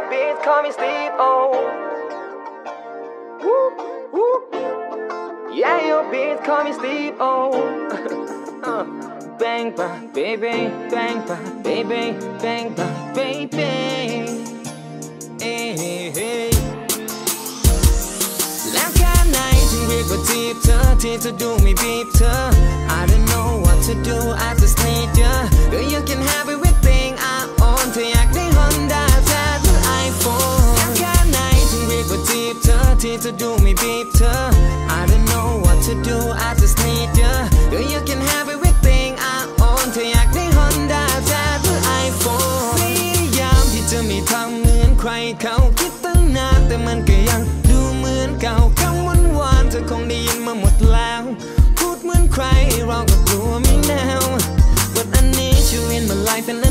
Yeah, your beat call me Steve O. Woo, woo. Yeah, your beat call me Steve O. uh, bang bang, baby, bang bang, baby, bang bang, baby. Hey, hey, hey. แล้วแค่ไหนถึงเรียกว่าจีบเธอที่จะดูไม่บีบเธอ ที่จะดูไม่บีบเธอ I don't know what to do I just need you Girl you can have everything I own เธออยากได้ Honda แท้หรือ iPhone พยายามที่จะไม่ทำเหมือนใครเขาคิดตั้งนานแต่มันก็ยังดูเหมือนเก่าคำหวานหวานเธอคงได้ยินมาหมดแล้ว พูดเหมือนใครเราก็กลัวไม่แนว But I need you in my life and I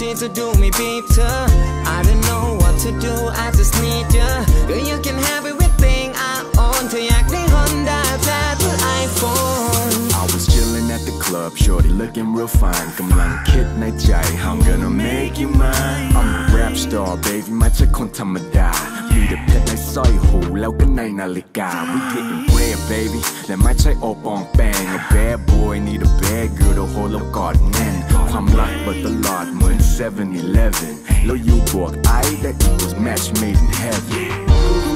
ที่จะดูไม่บีบเธอ I don't know what to do I just need you Girl you can have everything I own เธออยากได้ Honda แท้หรือ iPhone I was chilling at the club, shorty looking real fine. กำลังคิดในใจ I'm gonna make you mine. I'm a rap star, baby ไม่ใช่คนธรรมดา มีแต่เพชรในสร้อยหูแล้วก็ในนาฬิกา We getting rare, baby และไม่ใช่โอปองแปง A bad boy need a bad girl to hold แล้วกอดแน่น ความรักเปิดตลอดเหมือน 7-Eleven. Low Uborg, I that equals match made in heaven.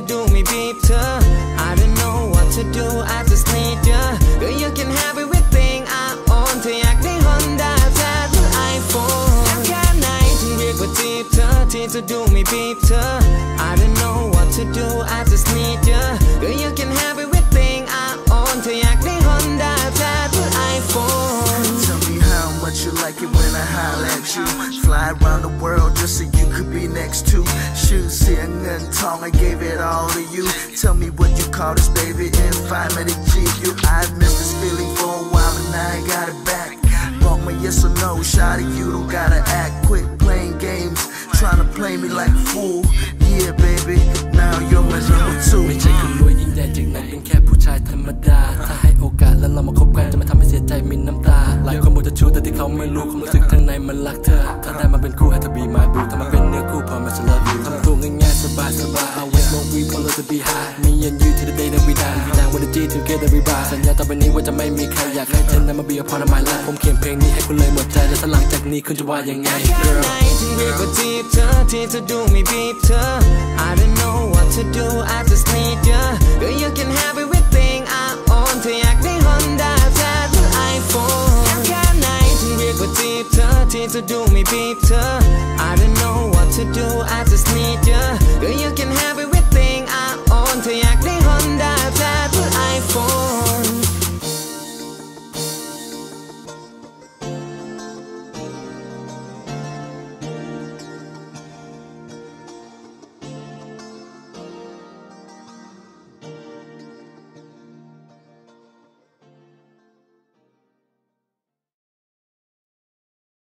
do me, too. I don't know what to do, I just need you. Girl, you can have everything I own. To 약 내 Honda, tab, iPhone. 약간 나의 준비고 Deep. 더, to do me, Deep. too. I don't know what to do, I just need you. You. Fly around the world just so you could be next to. Shoes, here, and tongue, I gave it all to you. Tell me what you call this, baby, in five minutes, G. You, I've missed this feeling for a while, but now I got it back. Walk my yes or no, shot at you, don't gotta act. Quit playing games, trying to play me like a fool. Yeah, baby, now ไม่รู้ความรู้สึกข้างในมันรักเธอ ถ้าได้มาเป็นคู่ให้เธอบีมาบูถ้ามาเป็นเนื้อคู่พอมาจะ love you ทำตัวง่ายๆสบายสบาย always smoke weed follow to be high me and you to the day that we die we down with the G together we ride สัญญาต่อไปนี้ว่าจะไม่มีใครอยากให้เธอนั้นมา be a part of my life ผมเขียนเพลงนี้ให้คุณเลยหมดใจแล้วถ้าหลังจากนี้คุณจะว่ายังไง girl ไหนถึงเรียกว่าจีบเธอที่จะดูไม่บีบเธอ shit to do me better I don't know what to do, I just need to